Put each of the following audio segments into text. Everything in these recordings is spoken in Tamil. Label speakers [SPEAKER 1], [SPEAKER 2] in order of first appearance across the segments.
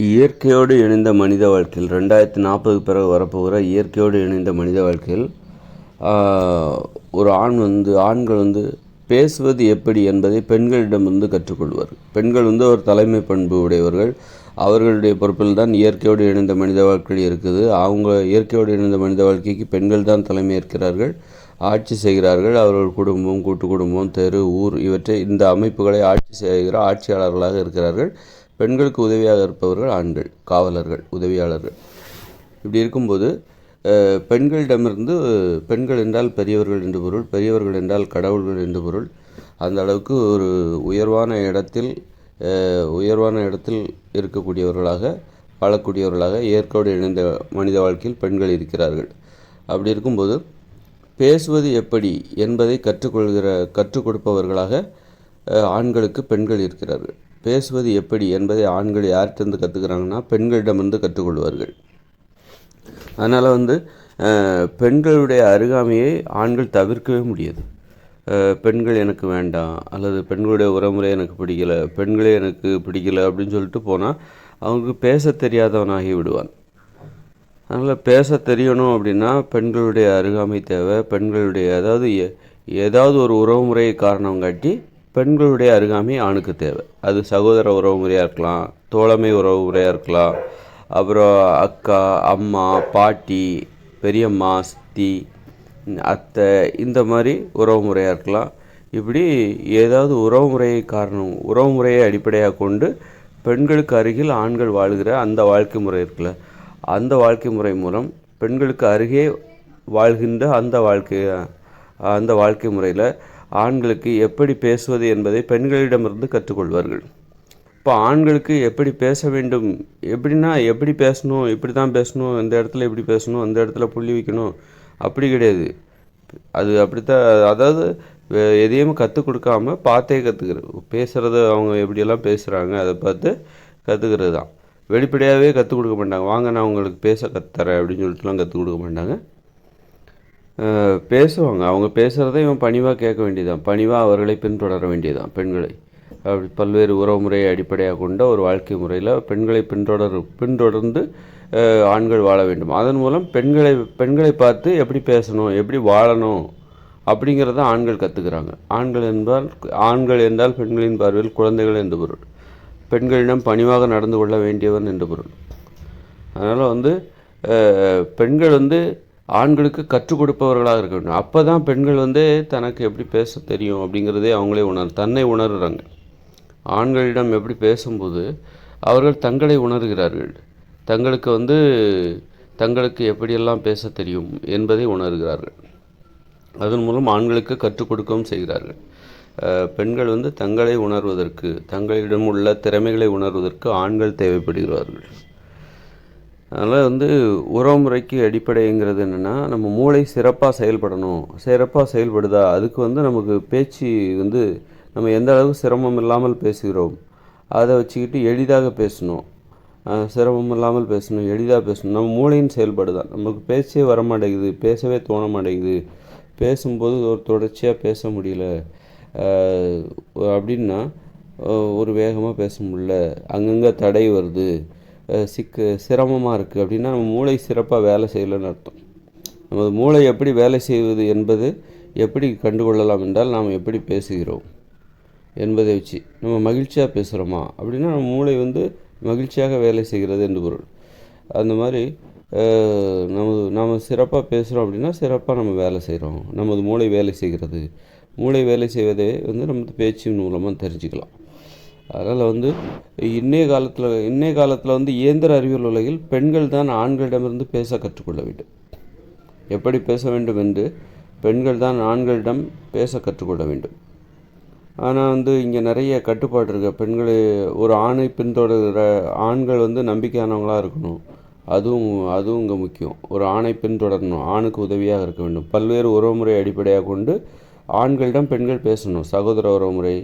[SPEAKER 1] இயற்கையோடு இணைந்த மனித வாழ்க்கையில் ரெண்டாயிரத்தி நாற்பதுக்கு பிறகு வரப்போகிற இயற்கையோடு இணைந்த மனித வாழ்க்கையில் ஒரு ஆண் வந்து ஆண்கள் வந்து பேசுவது எப்படி என்பதை பெண்களிடம் வந்து கற்றுக்கொள்வார். பெண்கள் வந்து ஒரு தலைமை பண்பு உடையவர்கள். அவர்களுடைய பொறுப்பில் தான் இயற்கையோடு இணைந்த மனித வாழ்க்கை இருக்குது. அவங்க இயற்கையோடு இணைந்த மனித வாழ்க்கைக்கு பெண்கள் தான் தலைமை ஏற்கிறார்கள். ஆட்சி செய்கிறார்கள். அவர்கள் குடும்பம் கூட்டு குடும்பம் தெரு ஊர் இவற்றை இந்த அமைப்புகளை ஆட்சி செய்கிற ஆட்சியாளர்களாக இருக்கிறார்கள். பெண்களுக்கு உதவியாக இருப்பவர்கள் ஆண்கள் காவலர்கள் உதவியாளர்கள். இப்படி இருக்கும்போது பெண்களிடமிருந்து பெண்கள் என்றால் பெரியவர்கள் என்று பொருள் பெரியவர்கள் என்றால் கடவுள்கள் என்று பொருள் அந்த அளவுக்கு ஒரு உயர்வான இடத்தில் உயர்வான இடத்தில் இருக்கக்கூடியவர்களாக வாழக்கூடியவர்களாக இயற்கையோடு இணைந்த மனித வாழ்க்கையில் பெண்கள் இருக்கிறார்கள். அப்படி இருக்கும்போது பேசுவது எப்படி என்பதை கற்றுக்கொள்கிற கற்றுக் கொடுப்பவர்களாக ஆண்களுக்கு பெண்கள் இருக்கிறார்கள். பேசுவது எப்படி என்பதை ஆண்கள் யார்கிட்டருந்து கற்றுக்கிறாங்கன்னா பெண்களிடமிருந்து கற்றுக்கொள்வார்கள். அதனால் வந்து பெண்களுடைய அருகாமையை ஆண்கள் தவிர்க்கவே முடியாது. பெண்கள் எனக்கு வேண்டாம் அல்லது பெண்களுடைய உறவுமுறை எனக்கு பிடிக்கலை பெண்களே எனக்கு பிடிக்கலை அப்படின்னு சொல்லிட்டு போனால் அவங்களுக்கு பேச தெரியாதவனாகி விடுவான். அதனால் பேச தெரியணும் அப்படின்னா பெண்களுடைய அருகாமை தேவை பெண்களுடைய அதாவது ஏதாவது ஒரு உறவுமுறை காரணம் காட்டி பெண்களுடைய அருகாமை ஆணுக்கு தேவை. அது சகோதர உறவு முறையாக இருக்கலாம் தோழமை உறவு முறையாக இருக்கலாம். அப்புறம் அக்கா அம்மா பாட்டி பெரியம்மா சித்தி அத்தை இந்த மாதிரி உறவு முறையாக இருக்கலாம். இப்படி ஏதாவது உறவு முறையை காரணம் உறவு முறையை அடிப்படையாக கொண்டு பெண்களுக்கு அருகில் ஆண்கள் வாழ்கிற அந்த வாழ்க்கை முறை இருக்குல்ல அந்த வாழ்க்கை முறை மூலம் பெண்களுக்கு அருகே வாழ்கின்ற அந்த வாழ்க்கை அந்த வாழ்க்கை முறையில் ஆண்களுக்கு எப்படி பேசுவது என்பதை பெண்களிடமிருந்து கற்றுக்கொள்வார்கள். இப்போ ஆண்களுக்கு எப்படி பேச வேண்டும்? எப்படின்னா எப்படி பேசணும்? இப்படி தான் பேசணும்? இந்த இடத்துல எப்படி பேசணும்? அந்த இடத்துல புள்ளி வைக்கணும்? அப்படி கிடையாது. அது அப்படித்தான் அதாவது எதையும் கற்றுக் கொடுக்காம பார்த்தே கற்றுக்கிறது பேசுகிறது அவங்க எப்படியெல்லாம் பேசுகிறாங்க அதை பார்த்து கற்றுக்கிறது தான் வெளிப்படையாகவே கற்றுக் கொடுக்க மாட்டாங்க. வாங்க நான் உங்களுக்கு பேச கற்றுத்தரேன் அப்படின்னு சொல்லிட்டுலாம் கற்றுக் கொடுக்க மாட்டாங்க. பேசுவாங்க. அவங்க பேசுகிறத இவன் பணிவாக கேட்க வேண்டியதான் பணிவாக அவர்களை பின்தொடர வேண்டியதான் பெண்களை. அப்படி பல்வேறு உறவுமுறையை அடிப்படையாக கொண்ட ஒரு வாழ்க்கை முறையில் பெண்களை பின்தொடர் பின்தொடர்ந்து ஆண்கள் வாழ வேண்டும். அதன் மூலம் பெண்களை பெண்களை பார்த்து எப்படி பேசணும் எப்படி வாழணும் அப்படிங்கிறத ஆண்கள் கற்றுக்கிறாங்க ஆண்கள் என்பால் ஆண்கள் என்றால் பெண்களின் பார்வையில் குழந்தைகள் என்று பொருள். பெண்களிடம் பணிவாக நடந்து கொள்ள வேண்டியவன் என்று பொருள். அதனால் வந்து பெண்கள் வந்து ஆண்களுக்கு கற்றுக் கொடுப்பவர்களாக இருக்க வேண்டும் அப்போ தான் பெண்கள் வந்து தனக்கு எப்படி பேச தெரியும் அப்படிங்கிறதே அவங்களே உணர் தன்னை உணர்கிறாங்க ஆண்களிடம் எப்படி பேசும்போது அவர்கள் தங்களை உணர்கிறார்கள். தங்களுக்கு வந்து தங்களுக்கு எப்படியெல்லாம் பேச தெரியும் என்பதை உணர்கிறார்கள். அதன் மூலம் ஆண்களுக்கு கற்றுக் கொடுக்கவும் செய்கிறார்கள். பெண்கள் வந்து தங்களை உணர்வதற்கு தங்களிடம் உள்ள திறமைகளை உணர்வதற்கு ஆண்கள் தேவைப்படுகிறார்கள். அதனால் வந்து உறவுமுறைக்கு அடிப்படைங்கிறது என்னென்னா நம்ம மூளை சிறப்பாக செயல்படணும். சிறப்பாக செயல்படுதா? அதுக்கு வந்து நமக்கு பேச்சு வந்து நம்ம எந்த அளவுக்கு சிரமம் இல்லாமல் பேசுகிறோம் அதை வச்சுக்கிட்டு எளிதாக பேசணும். சிரமம் இல்லாமல் பேசணும் எளிதாக பேசணும். நம்ம மூளையின் செயல்பாடு தான். நமக்கு பேச்சே வர மாட்டேங்குது பேசவே தோண மாட்டேங்குது பேசும்போது ஒரு தொடர்ச்சியாக பேச முடியல. அப்படின்னா ஒரு வேகமாக பேச முடியல. அங்கங்கே தடை வருது. சிக்கு சிரமமாக இருக்குது அப்படின்னா நம்ம மூளை சிறப்பாக வேலை செய்யலைன்னு அர்த்தம். நமது மூளை எப்படி வேலை செய்வது என்பது எப்படி கண்டுகொள்ளலாம் என்றால் நாம் எப்படி பேசுகிறோம் என்பதை வச்சு. நம்ம மகிழ்ச்சியாக பேசுகிறோமா அப்படின்னா நம்ம மூளை வந்து மகிழ்ச்சியாக வேலை செய்கிறது என்று பொருள். அந்த மாதிரி நமது நாம் சிறப்பாக பேசுகிறோம் அப்படின்னா சிறப்பாக நம்ம வேலை செய்கிறோம் நமது மூளை வேலை செய்கிறது. மூளை வேலை செய்வதை வந்து நமது பேச்சின் மூலமாக தெரிஞ்சுக்கலாம். அதனால் வந்து இன்றைய காலத்தில் இன்றைய காலத்தில் வந்து இயந்திர அறிவியல் உலகில் பெண்கள் தான் ஆண்களிடமிருந்து பேச கற்றுக்கொள்ள வேண்டும். எப்படி பேச வேண்டும் என்று பெண்கள் தான் ஆண்களிடம் பேச கற்றுக்கொள்ள வேண்டும். ஆனால் வந்து இங்கே நிறைய கட்டுப்பாடு இருக்குது பெண்களை ஒரு ஆணை பின்தொடர்கிற ஆண்கள் வந்து நம்பிக்கையானவங்களாக இருக்கணும். அதுவும் அதுவும் இங்கே முக்கியம். ஒரு ஆணை பின்தொடரணும். ஆணுக்கு உதவியாக இருக்க வேண்டும். பல்வேறு உறவுமுறை அடிப்படையாக கொண்டு ஆண்களிடம் பெண்கள் பேசணும். சகோதர உறவுமுறை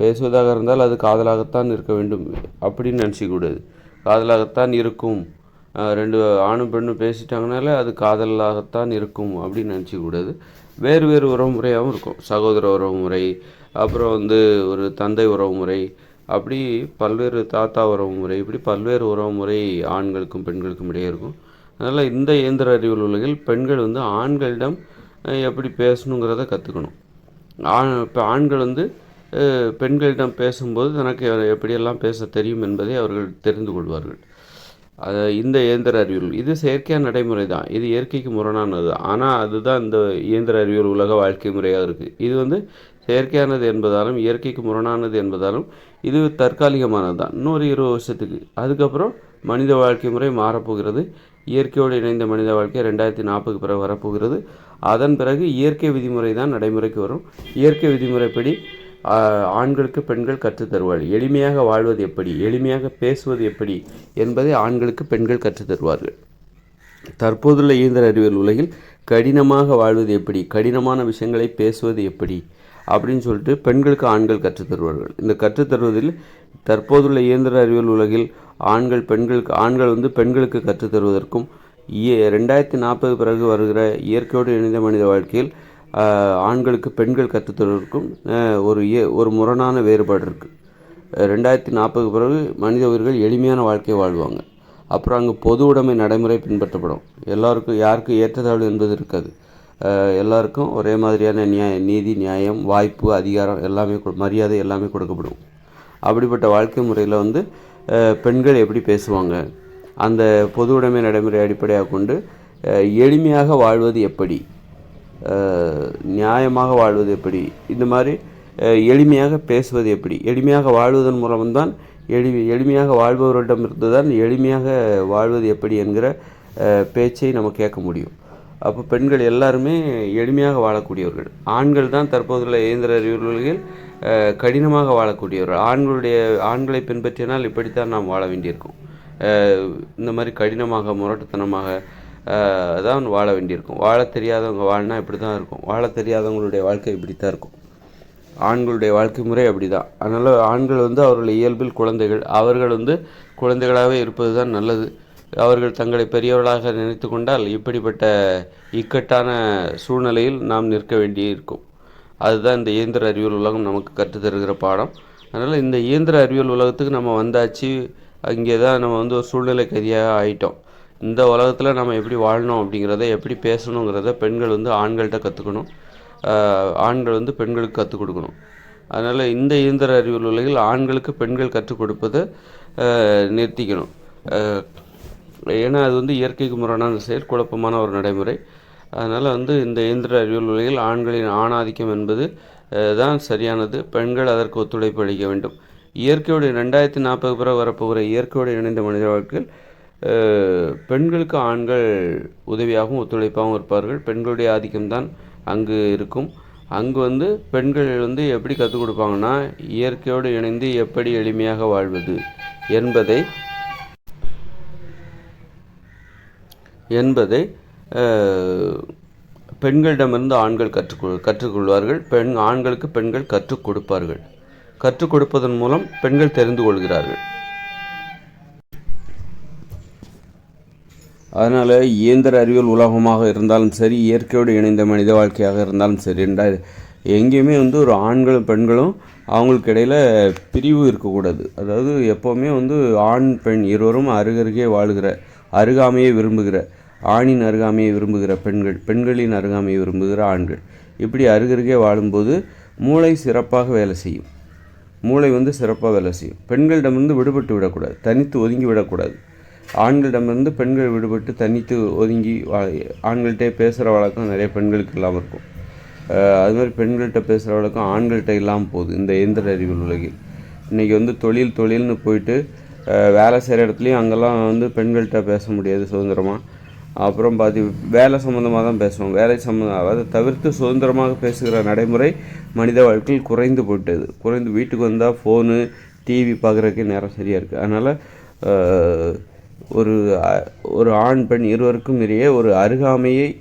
[SPEAKER 1] பேசுவதாக இருந்தால் அது காதலாகத்தான் இருக்க வேண்டும் அப்படின்னு நினச்சிக்கூடாது. காதலாகத்தான் இருக்கும். ரெண்டு ஆணும் பெண்ணும் பேசிட்டாங்கனாலே அது காதலாகத்தான் இருக்கும் அப்படின்னு நினச்சிக்கூடாது. வேறு வேறு உறவு முறையாகவும் இருக்கும். சகோதர உறவுமுறை அப்புறம் வந்து ஒரு தந்தை உறவுமுறை அப்படி பல்வேறு தாத்தா உறவுமுறை இப்படி பல்வேறு உறவுமுறை ஆண்களுக்கும் பெண்களுக்கும் இடையே இருக்கும். அதனால் இந்த இயந்திர அறிவியல் உலகில் பெண்கள் வந்து ஆண்களிடம் எப்படி பேசணுங்கிறத கற்றுக்கணும் ஆண் இப்போ ஆண்கள் வந்து பெண்களிடம் பேசும்போது தனக்கு எப்படியெல்லாம் பேச தெரியும் என்பதை அவர்கள் தெரிந்து கொள்வார்கள். அது இந்த இயந்திர அறிவியல். இது செயற்கையான நடைமுறை தான். இது இயற்கைக்கு முரணானது. தான் ஆனால் அதுதான் இந்த இயந்திர அறிவியல் உலக வாழ்க்கை முறையாக இருக்குது இது வந்து செயற்கையானது என்பதாலும் இயற்கைக்கு முரணானது என்பதாலும் இது தற்காலிகமானது தான். இன்னொரு இருபது வருஷத்துக்கு. அதுக்கப்புறம் மனித வாழ்க்கை முறை மாறப்போகிறது. இயற்கையோடு இணைந்த மனித வாழ்க்கை ரெண்டாயிரத்தி நாற்பதுக்கு பிறகு வரப்போகிறது. அதன் பிறகு இயற்கை விதிமுறை தான் நடைமுறைக்கு வரும். இயற்கை விதிமுறைப்படி ஆண்களுக்கு பெண்கள் கற்றுத் தருவார்கள் எளிமையாக வாழ்வது எப்படி? எளிமையாக பேசுவது எப்படி என்பதை ஆண்களுக்கு பெண்கள் கற்றுத் தருவார்கள் தற்போதுள்ள இயந்திர அறிவியல் உலகில் கடினமாக வாழ்வது எப்படி? கடினமான விஷயங்களை பேசுவது எப்படி? அப்படின்னு சொல்லிட்டு பெண்களுக்கு ஆண்கள் கற்றுத் தருவார்கள் இந்த கற்றுத் தருவதில் தற்போதுள்ள இயந்திர அறிவியல் உலகில் ஆண்கள் பெண்களுக்கு ஆண்கள் வந்து பெண்களுக்கு கற்றுத் தருவதற்கும் இய- ரெண்டாயிரத்தி நாற்பது பிறகு வருகிற இயற்கையோடு இணைந்த மனித வாழ்க்கையில் ஆண்களுக்கு பெண்கள் கற்றுத்தருவதற்கும் ஒரு ஒரு முரணான வேறுபாடு இருக்குது ரெண்டாயிரத்தி நாற்பது பிறகு மனித உயிர்கள் எளிமையான வாழ்க்கையை வாழ்வாங்க. அப்புறம் அங்கே பொது உடைமை நடைமுறை பின்பற்றப்படும். எல்லாருக்கும் யாருக்கும் ஏற்றத்தாழ்வு என்பது இருக்காது. எல்லாருக்கும் ஒரே மாதிரியான நியாய நீதி நியாயம் வாய்ப்பு அதிகாரம் எல்லாமே மரியாதை எல்லாமே கொடுக்கப்படும். அப்படிப்பட்ட வாழ்க்கை முறையில் வந்து பெண்கள் எப்படி பேசுவாங்க? அந்த பொது உடைமை நடைமுறை அடிப்படையாக கொண்டு எளிமையாக வாழ்வது எப்படி? நியாயமாக வாழ்வது எப்படி? இந்த மாதிரி எளிமையாக பேசுவது எப்படி? எளிமையாக வாழ்வதன் மூலம்தான் எளி எளிமையாக வாழ்பவரிடமிருந்து தான் எளிமையாக வாழ்வது எப்படி என்கிற பேச்சை நம்ம கேட்க முடியும். அப்போ பெண்கள் எல்லாருமே எளிமையாக வாழக்கூடியவர்கள். ஆண்கள் தான் தற்போதுள்ள இயந்திர அறிவுறுகளில் கடினமாக வாழக்கூடியவர்கள். ஆண்களுடைய ஆண்களை பின்பற்றினால் இப்படித்தான் நாம் வாழ வேண்டியிருக்கும். இந்த மாதிரி கடினமாக முரட்டுத்தனமாக தான் வாழ வேண்டியிருக்கும். வாழ தெரியாதவங்க வாழ்னா இப்படி தான் இருக்கும். வாழ தெரியாதவங்களுடைய வாழ்க்கை இப்படி தான் இருக்கும். ஆண்களுடைய வாழ்க்கை முறை அப்படி தான் அதனால் ஆண்கள் வந்து அவர்கள் இயல்பில் குழந்தைகள். அவர்கள் வந்து குழந்தைகளாகவே இருப்பது தான் நல்லது. அவர்கள் தங்களை பெரியவர்களாக நினைத்து கொண்டால் இப்படிப்பட்ட இக்கட்டான சூழ்நிலையில் நாம் நிற்க வேண்டியிருக்கும். அதுதான் இந்த இயந்திர அறிவியல் உலகம் நமக்கு கற்றுத்தருகிற பாடம். அதனால் இந்த இயந்திர அறிவியல் உலகத்துக்கு நம்ம வந்தாச்சு. அங்கே தான் நம்ம வந்து ஒரு சூழ்நிலை கைதியாக ஆயிட்டோம். இந்த உலகத்தில் நம்ம எப்படி வாழணும் அப்படிங்கிறத எப்படி பேசணுங்கிறத பெண்கள் வந்து ஆண்கள்கிட்ட கற்றுக்கணும் ஆண்கள் வந்து பெண்களுக்கு கற்றுக் கொடுக்கணும். அதனால் இந்த இயந்திர அறிவியல் உலகில் ஆண்களுக்கு பெண்கள் கற்றுக் கொடுப்பதை நிறுத்திக்கணும். ஏன்னா அது வந்து இயற்கைக்கு முரணான செயல் குழப்பமான ஒரு நடைமுறை. அதனால் வந்து இந்த இயந்திர அறிவியல் உலகில் ஆண்களின் ஆணாதிக்கம் என்பது தான் சரியானது. பெண்கள் அதற்கு ஒத்துழைப்பு அளிக்க வேண்டும். இயற்கையோடு ரெண்டாயிரத்தி நாற்பது பிறகு வரப்போகிற இயற்கையோடு இணைந்த மனித வாழ்க்கையில் பெண்களுக்கு ஆண்கள் உதவியாகவும் ஒத்துழைப்பாகவும் இருப்பார்கள். பெண்களுடைய ஆதிக்கம்தான் அங்கு இருக்கும். அங்கு வந்து பெண்கள் வந்து எப்படி கற்றுக் கொடுப்பாங்கன்னா இயற்கையோடு இணைந்து எப்படி எளிமையாக வாழ்வது என்பதை என்பதை பெண்களிடமிருந்து ஆண்கள் கற்றுக்கொள் கற்றுக்கொள்வார்கள் பெண் ஆண்களுக்கு பெண்கள் கற்றுக் கொடுப்பார்கள். கற்றுக் கொடுப்பதன் மூலம் பெண்கள் தெரிந்து கொள்கிறார்கள். அதனால் இயந்திர அறிவியல் உலகமாக இருந்தாலும் சரி இயற்கையோடு இணைந்த மனித வாழ்க்கையாக இருந்தாலும் சரி ரெண்டாயிரம் எங்கேயுமே வந்து ஒரு ஆண்களும் பெண்களும் அவங்களுக்கு இடையில் பிரிவு இருக்கக்கூடாது. அதாவது எப்போவுமே வந்து ஆண் பெண் இருவரும் அருகருகே வாழுகிற அருகாமையை விரும்புகிற ஆணின் அருகாமையை விரும்புகிற பெண்கள் பெண்களின் அருகாமையை விரும்புகிற ஆண்கள். இப்படி அருகருகே வாழும்போது மூளை சிறப்பாக வேலை செய்யும். மூளை வந்து சிறப்பாக வேலை செய்யும். பெண்களிடமிருந்து விடுபட்டு விடக்கூடாது. தனித்து ஒதுங்கி விடக்கூடாது. ஆண்களிடமிருந்து பெண்கள் விடுபட்டு தனித்து ஒதுங்கி ஆண்கள்கிட்டே பேசுகிற வழக்கம் நிறைய பெண்களுக்கு இல்லாமல் இருக்கும். அது மாதிரி பெண்கள்கிட்ட பேசுகிற வழக்கம் ஆண்கள்கிட்ட இல்லாமல் போகுது இந்த இயந்திர அறிவியல் உலகில். இன்றைக்கி வந்து தொழில் தொழில்னு போயிட்டு வேலை செய்கிற இடத்துலையும் அங்கெல்லாம் வந்து பெண்கள்கிட்ட பேச முடியாது சுதந்திரமாக அப்புறம் பார்த்து வேலை சம்மந்தமாக தான் பேசுவோம் வேலை சம்மந்தம் அதை தவிர்த்து சுதந்திரமாக பேசுகிற நடைமுறை மனித வாழ்க்கையில் குறைந்து போயிட்டது. குறைந்து வீட்டுக்கு வந்தால் ஃபோனு டிவி பார்க்குறதுக்கு நேரம் சரியாக இருக்குது அதனால் ஒரு ஒரு ஆண் பெண் இருவருக்கும் இடையே ஒரு அருகாமையை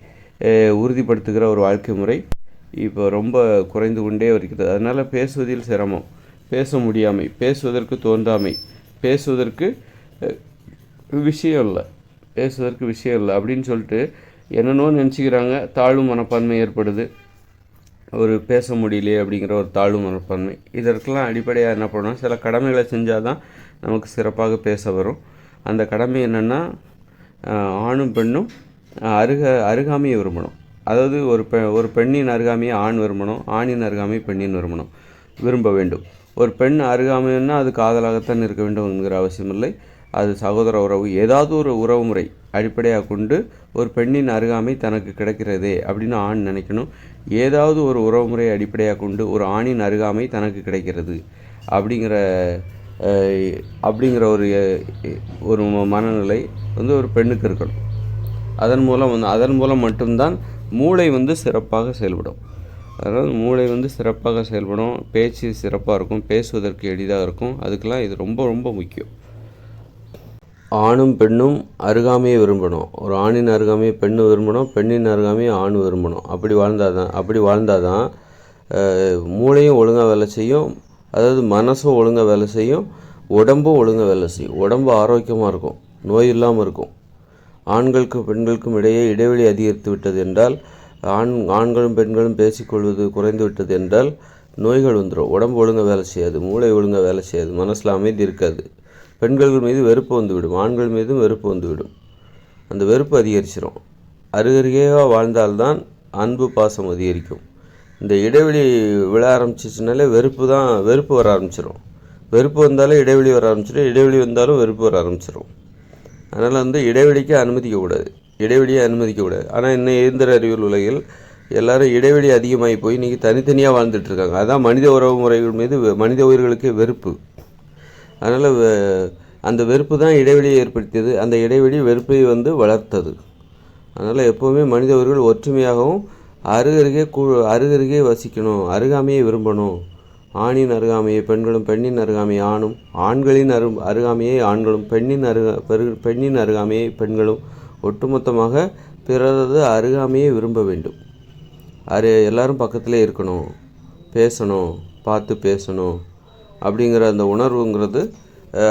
[SPEAKER 1] உறுதிப்படுத்துகிற ஒரு வாழ்க்கை முறை இப்போ ரொம்ப குறைந்து கொண்டே வருகிறது. அதனால் பேசுவதில் சிரமம். பேச முடியாமை. பேசுவதற்கு தோன்றாமை. பேசுவதற்கு விஷயம் இல்லை. பேசுவதற்கு விஷயம் இல்லை. அப்படின்னு சொல்லிட்டு என்னென்னோ நினச்சிக்கிறாங்க. தாழ்வு மனப்பான்மை ஏற்படுது. ஒரு பேச முடியலையே அப்படிங்கிற ஒரு தாழ்வு மனப்பான்மை. இதற்கெல்லாம் அடிப்படையாக என்ன பண்ணணும்? சில கடமைகளை செஞ்சால் தான் நமக்கு சிறப்பாக பேச வரும். அந்த கடமை என்னென்னா ஆணும் பெண்ணும் அருக அருகாமையை விரும்பணும். அதாவது ஒரு பெ ஒரு பெண்ணின் அருகாமையை ஆண் விரும்பணும் ஆணின் அருகாமை பெண்ணின் விரும்பணும் விரும்ப வேண்டும். ஒரு பெண் அருகாமைன்னா அது காதலாகத்தான் இருக்க வேண்டும் என்கிற அவசியமில்லை அது சகோதர உறவு ஏதாவது ஒரு உறவு முறை அடிப்படையாக கொண்டு ஒரு பெண்ணின் அருகாமை தனக்கு கிடைக்கிறதே அப்படின்னு ஆண் நினைக்கணும். ஏதாவது ஒரு உறவு முறை அடிப்படையாக கொண்டு ஒரு ஆணின் அருகாமை தனக்கு கிடைக்கிறது அப்படிங்கிற அப்படிங்கிற ஒரு ஒரு மனநிலை வந்து ஒரு பெண்ணுக்கு இருக்கணும். அதன் மூலம் வந்து அதன் மூலம் மட்டும்தான் மூளை வந்து சிறப்பாக செயல்படும். அதாவது மூளை வந்து சிறப்பாக செயல்படும் பேச்சு சிறப்பாக இருக்கும் பேசுவதற்கு எளிதாக இருக்கும். அதுக்கெல்லாம் இது ரொம்ப ரொம்ப முக்கியம். ஆணும் பெண்ணும் அருகாமையை விரும்பணும். ஒரு ஆணின் அருகாமையை பெண்ணு விரும்பணும் பெண்ணின் அருகாமையை ஆண் விரும்பணும். அப்படி வாழ்ந்தால் தான் அப்படி வாழ்ந்தால் தான் மூளையும் ஒழுங்காக வேலை செய்யும் அதாவது மனசும் ஒழுங்காக வேலை செய்யும் உடம்பும் ஒழுங்காக வேலை செய்யும். உடம்பு ஆரோக்கியமாக இருக்கும். நோய் இல்லாமல் இருக்கும். ஆண்களுக்கும் பெண்களுக்கும் இடையே இடைவெளி அதிகரித்து விட்டது என்றால் ஆண் ஆண்களும் பெண்களும் பேசிக்கொள்வது குறைந்து விட்டது என்றால் நோய்கள் வந்துடும் உடம்பு ஒழுங்காக வேலை செய்யாது. மூளை ஒழுங்காக வேலை செய்யாது. மனசில் அமைதி இருக்காது. பெண்கள் மீது வெறுப்பு வந்துவிடும் ஆண்கள் மீதும் வெறுப்பு வந்துவிடும் அந்த வெறுப்பு அதிகரிச்சிடும் அருகருகேவா வாழ்ந்தால்தான் அன்பு பாசம் அதிகரிக்கும். இந்த இடைவெளி விழ ஆரம்பிச்சிச்சுனாலே வெறுப்பு தான் வெறுப்பு வர ஆரம்பிச்சிடும் வெறுப்பு வந்தாலும் இடைவெளி வர ஆரம்பிச்சிடும் இடைவெளி வந்தாலும் வெறுப்பு வர ஆரம்பிச்சிடும் அதனால் வந்து இடைவெளிக்கு அனுமதிக்கக்கூடாது இடைவெளியை அனுமதிக்கக்கூடாது ஆனால் இன்னும் இயந்திர அறிவியல் உலகில் எல்லாரும் இடைவெளி அதிகமாகி போய் இன்றைக்கி தனித்தனியாக வாழ்ந்துட்டு இருக்காங்க மனித உறவு முறைகள் மீது மனித உயிர்களுக்கு வெறுப்பு. அதனால் அந்த வெறுப்பு தான் இடைவெளியை ஏற்படுத்தியது. அந்த இடைவெளி வெறுப்பை வந்து வளர்த்தது. அதனால் எப்போவுமே மனித உயிர்கள் ஒற்றுமையாகவும் அருகருகே கூ அருகருகே வசிக்கணும். அருகாமையை விரும்பணும். ஆணின் அருகாமையை பெண்களும் பெண்ணின் அருகாமையை ஆணும் ஆண்களின் அரு அருகாமையை ஆண்களும் பெண்ணின் அருகா பெரு- பெண்ணின் அருகாமையை பெண்களும் ஒட்டுமொத்தமாக பிறரது அருகாமையை விரும்ப வேண்டும். அரு எல்லாரும் பக்கத்திலே இருக்கணும். பேசணும் பார்த்து பேசணும். அப்படிங்கிற அந்த உணர்வுங்கிறது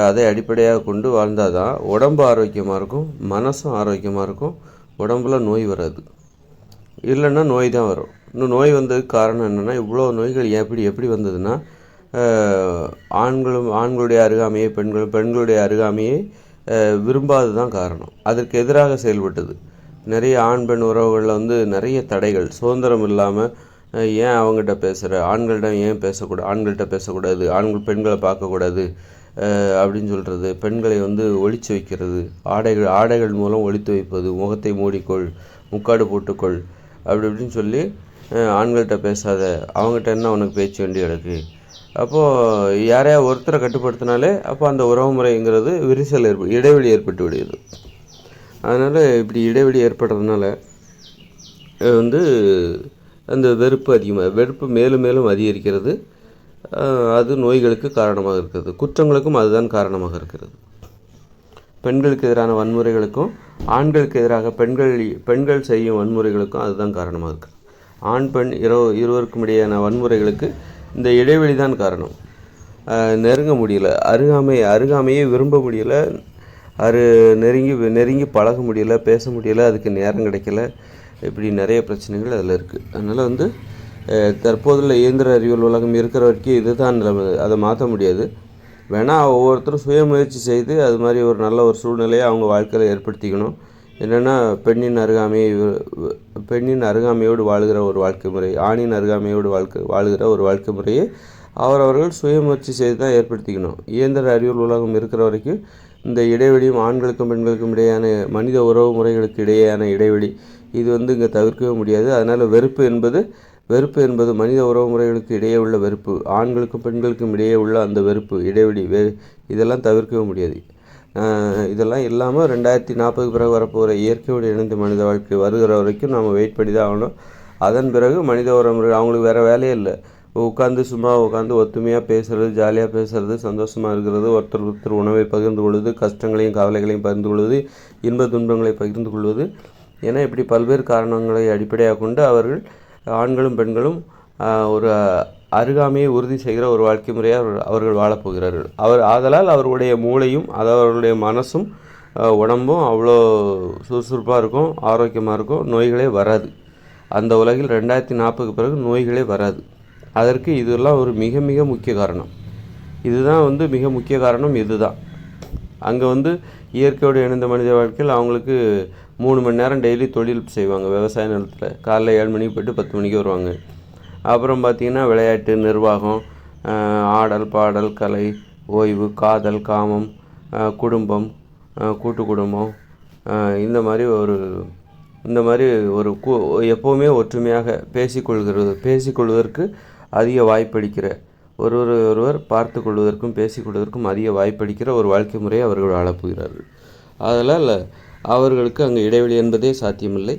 [SPEAKER 1] அதை அடிப்படையாக கொண்டு வாழ்ந்தால் தான் உடம்பு ஆரோக்கியமாக இருக்கும் மனசும் ஆரோக்கியமாக இருக்கும் உடம்புல நோய் வராது. இல்லைன்னா நோய் தான் வரும். இன்னும் நோய் வந்ததுக்கு காரணம் என்னென்னா இவ்வளோ நோய்கள் எப்படி எப்படி வந்ததுன்னா ஆண்களும் ஆண்களுடைய அருகாமையை பெண்களும் பெண்களுடைய அருகாமையை விரும்பாது விரும்பாதது தான் காரணம். அதற்கு எதிராக செயல்பட்டது. நிறைய ஆண் பெண் உறவுகளில் வந்து நிறைய தடைகள் சுதந்திரம் இல்லாமல் ஏன் அவங்ககிட்ட பேசுகிற ஆண்கள்கிட்ட ஏன் பேசக்கூடாது ஆண்கள்கிட்ட பேசக்கூடாது ஆண்கள் பெண்களை பார்க்கக்கூடாது அப்படின்னு சொல்கிறது பெண்களை வந்து ஒழித்து வைக்கிறது. ஆடைகள் ஆடைகள் மூலம் ஒழித்து வைப்பது. முகத்தை மூடிக்கொள் முக்காடு போட்டுக்கொள். அப்படி இப்படின்னு சொல்லி ஆண்கள்கிட்ட பேசாத அவங்ககிட்ட என்ன உனக்கு பேச்சு வேண்டி கிடக்கு அப்போது யாரையா ஒருத்தரை கட்டுப்படுத்தினாலே அப்போ அந்த உறவு முறைங்கிறது விரிசல் ஏற்ப இடைவெளி ஏற்பட்டு விடுகிறது. அதனால் இப்படி இடைவெளி ஏற்படுறதுனால வந்து அந்த வெறுப்பு அதிகமாக வெறுப்பு மேலும் மேலும் அதிகரிக்கிறது. அது நோய்களுக்கு காரணமாக இருக்கிறது. குற்றங்களுக்கும் அதுதான் காரணமாக இருக்கிறது. பெண்களுக்கு எதிரான வன்முறைகளுக்கும் ஆண்களுக்கு எதிராக பெண்கள் பெண்கள் செய்யும் வன்முறைகளுக்கும் அதுதான் காரணமாக இருக்குது ஆண் பெண் இரு இருவருக்கும் இடையான வன்முறைகளுக்கு இந்த இடைவெளி தான் காரணம். நெருங்க முடியல. அருகாமை அருகாமையை விரும்ப முடியல. அரு நெருங்கி நெருங்கி பழக முடியல பேச முடியல அதுக்கு நேரம் கிடைக்கல. இப்படி நிறைய பிரச்சனைகள் அதில் இருக்குது அதனால் வந்து தற்போதுள்ள இயந்திர அறிவியல் உலகம் இருக்கிற வரைக்கும் இதுதான் நிலைமை அதை மாற்ற முடியாது. வேணால் ஒவ்வொருத்தரும் சுயமுயற்சி செய்து அது மாதிரி ஒரு நல்ல ஒரு சூழ்நிலையை அவங்க வாழ்க்கையில் ஏற்படுத்திக்கணும். என்னென்னா பெண்ணின் அருகாமையை பெண்ணின் அருகாமையோடு வாழுகிற ஒரு வாழ்க்கை முறை ஆணின் அருகாமையோடு வாழ்க்கை வாழுகிற ஒரு வாழ்க்கை முறையை அவரவர்கள் சுயமுயற்சி செய்து தான் ஏற்படுத்திக்கணும். இயந்திர அறிவியல் உலகம் இருக்கிற வரைக்கும் இந்த இடைவெளியும் ஆண்களுக்கும் பெண்களுக்கும் இடையேயான மனித உறவு முறைகளுக்கு இடையேயான இடைவெளி இது வந்து இங்கே தவிர்க்கவே முடியாது. அதனால் வெறுப்பு என்பது வெறுப்பு என்பது மனித உறவு முறைகளுக்கு இடையே உள்ள வெறுப்பு. ஆண்களுக்கும் பெண்களுக்கும் இடையே உள்ள அந்த வெறுப்பு இடைவெளி வே இதெல்லாம் தவிர்க்கவே முடியாது. இதெல்லாம் இல்லாமல் ரெண்டாயிரத்தி நாற்பதுக்கு பிறகு வரப்போகிற இயற்கையோடு இணைந்த மனித வாழ்க்கை வருகிற வரைக்கும் நம்ம வெயிட் பண்ணி தான் ஆகணும். அதன் பிறகு மனித உறவு அவங்களுக்கு வேறு வேலையே இல்லை. உட்காந்து சும்மா உட்காந்து ஒத்துமையாக பேசுறது ஜாலியாக பேசுறது சந்தோஷமாக இருக்கிறது ஒருத்தர் ஒருத்தர் உணவை பகிர்ந்து கொள்வது கஷ்டங்களையும் கவலைகளையும் பகிர்ந்து கொள்வது இன்ப துன்பங்களை பகிர்ந்து கொள்வது. என இப்படி பல்வேறு காரணங்களை அடிப்படையாக கொண்டு அவர்கள் ஆண்களும் பெண்களும் ஒரு அருகாமையை உறுதி செய்கிற ஒரு வாழ்க்கை முறையை அவர்- அவர்கள் வாழப்போகிறார்கள் அவர் ஆதலால் அவர்களுடைய மூளையும் அதாவது அவர்களுடைய மனசும் உடம்பும் அவ்வளோ சுறுசுறுப்பாக இருக்கும் ஆரோக்கியமாக இருக்கும் நோய்களே வராது. அந்த உலகில் ரெண்டாயிரத்தி நாற்பதுக்கு பிறகு நோய்களே வராது. அதற்கு இதெல்லாம் ஒரு மிக மிக முக்கிய காரணம். இதுதான் வந்து மிக முக்கிய காரணம் இதுதான். அங்கே வந்து இயற்கையோடு இணைந்த மனித வாழ்க்கையில் அவங்களுக்கு மூணு மணி நேரம் டெய்லி தொழில் செய்வாங்க. விவசாய நிலத்தில் காலைல ஏழு மணிக்கு போய்ட்டு பத்து மணிக்கு வருவாங்க. அப்புறம் பார்த்திங்கன்னா விளையாட்டு நிர்வாகம் ஆடல் பாடல் கலை ஓய்வு காதல் காமம் குடும்பம் கூட்டு குடும்பம் இந்த மாதிரி ஒரு இந்த மாதிரி ஒரு கு எப்போவுமே ஒற்றுமையாக பேசிக்கொள்கிறது பேசிக்கொள்வதற்கு அதிக வாய்ப்பளிக்கிற ஒருவர் ஒருவர் பார்த்து கொள்வதற்கும் பேசிக்கொள்வதற்கும் அதிக வாய்ப்பளிக்கிற ஒரு வாழ்க்கை முறையை அவர்கள் வாழப்போகிறார்கள் அதனால் அவர்களுக்கு அங்கே இடைவெளி என்பதே சாத்தியமில்லை.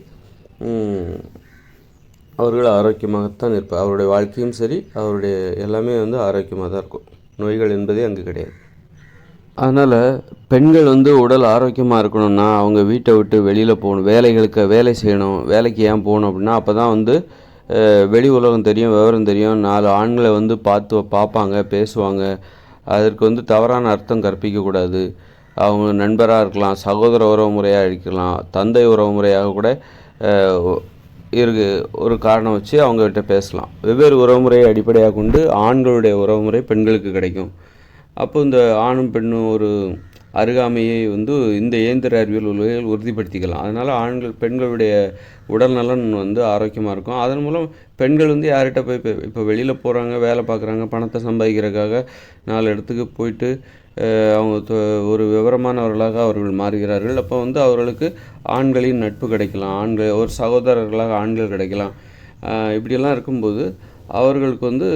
[SPEAKER 1] அவர்கள் ஆரோக்கியமாகத்தான் இருப்பார் அவருடைய வாழ்க்கையும் சரி அவருடைய எல்லாமே வந்து ஆரோக்கியமாக தான் இருக்கும். நோய்கள் என்பதே அங்கே கிடையாது. அதனால் பெண்கள் வந்து உடல் ஆரோக்கியமாக இருக்கணும்னா அவங்க வீட்டை விட்டு வெளியில் போகணும் வேலைகளுக்கு வேலை செய்யணும் வேலைக்கு ஏன் போகணும் அப்படின்னா அப்போ தான் வந்து வெளி உலகம் தெரியும் விவரம் தெரியும். நாலு ஆண்களை வந்து பார்த்து பார்ப்பாங்க பேசுவாங்க. அதற்கு வந்து தவறான அர்த்தம் கற்பிக்கக்கூடாது. அவங்க நண்பராக இருக்கலாம் சகோதர உறவு முறையாக இருக்கலாம் தந்தை உறவு முறையாக கூட இருக்கு ஒரு காரணம் வச்சு அவங்ககிட்ட பேசலாம். வெவ்வேறு உறவுமுறையை அடிப்படையாக கொண்டு ஆண்களுடைய உறவுமுறை பெண்களுக்கு கிடைக்கும். அப்போ இந்த ஆணும் பெண்ணும் ஒரு அருகாமையை வந்து இந்த இயந்திர அறிவியல் உலகில் உறுதிப்படுத்திக்கலாம். அதனால் ஆண்கள் பெண்களுடைய உடல் நலன் வந்து ஆரோக்கியமாக இருக்கும். அதன் மூலம் பெண்கள் வந்து யார்கிட்ட போய் இப்போ வெளியில் போகிறாங்க வேலை பார்க்குறாங்க பணத்தை சம்பாதிக்கிறதுக்காக நாலு இடத்துக்கு போயிட்டு அவங்க தொ- ஒரு விவரமானவர்களாக அவர்கள் மாறுகிறார்கள். அப்போ வந்து அவர்களுக்கு ஆண்களின் நட்பு கிடைக்கலாம். ஆண்கள் ஒரு சகோதரர்களாக ஆண்கள் கிடைக்கலாம். இப்படியெல்லாம் இருக்கும்போது அவர்களுக்கு வந்து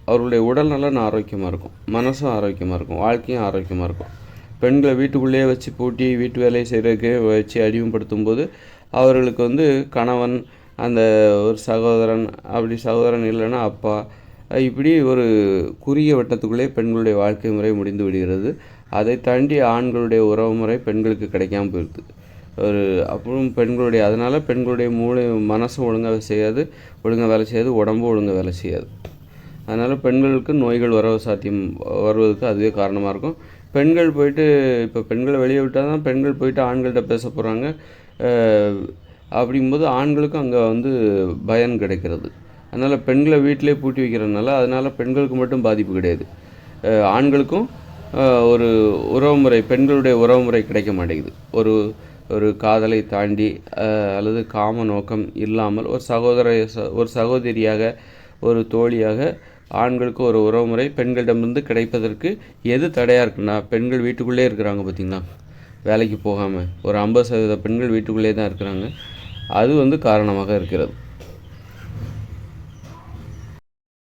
[SPEAKER 1] அவர்களுடைய உடல் நலன் ஆரோக்கியமாக இருக்கும். மனசும் ஆரோக்கியமாக இருக்கும். வாழ்க்கையும் ஆரோக்கியமாக இருக்கும். பெண்களை வீட்டுக்குள்ளேயே வச்சு பூட்டி வீட்டு வேலையை செய்கிறதுக்கு வச்சு அடிமைப்படுத்தும் போது அவர்களுக்கு வந்து கணவன் அந்த ஒரு சகோதரன் அப்படி சகோதரன் இல்லைன்னா அப்பா இப்படி ஒரு குறுகிய வட்டத்துக்குள்ளே பெண்களுடைய வாழ்க்கை முறை முடிந்து விடுகிறது. அதை தாண்டி ஆண்களுடைய உறவு முறை பெண்களுக்கு கிடைக்காம போயிடுது. ஒரு அப்புறம் பெண்களுடைய அதனால் பெண்களுடைய மூளை மனசும் ஒழுங்காக செய்யாது ஒழுங்காக வேலை செய்யாது உடம்பும் ஒழுங்காக வேலை செய்யாது. அதனால் பெண்களுக்கு நோய்கள் வர சாத்தியம் வருவதற்கு அதுவே காரணமாக இருக்கும். பெண்கள் போயிட்டு இப்போ பெண்களை வெளியே விட்டால் தான் பெண்கள் போயிட்டு ஆண்கள்கிட்ட பேச போகிறாங்க அப்படிங்கும்போது ஆண்களுக்கும் அங்கே வந்து பயன் கிடைக்கிறது. அதனால் பெண்களை வீட்டிலே பூட்டி வைக்கிறதுனால அதனால் பெண்களுக்கு மட்டும் பாதிப்பு கிடையாது. ஆண்களுக்கும் ஒரு உறவுமுறை பெண்களுடைய உறவுமுறை கிடைக்க மாட்டேங்குது. ஒரு ஒரு காதலை தாண்டி அல்லது காம நோக்கம் இல்லாமல் ஒரு சகோதர ச- ஒரு சகோதரியாக ஒரு தோழியாக ஆண்களுக்கு ஒரு உறவுமுறை பெண்களிடமிருந்து கிடைப்பதற்கு எது தடையாக இருக்குன்னா பெண்கள் வீட்டுக்குள்ளே இருக்கிறாங்க பார்த்திங்களா வேலைக்கு போகாமல் ஒரு ஐம்பது சதவீத பெண்கள் வீட்டுக்குள்ளே தான் இருக்கிறாங்க. அது வந்து காரணமாக இருக்கிறது.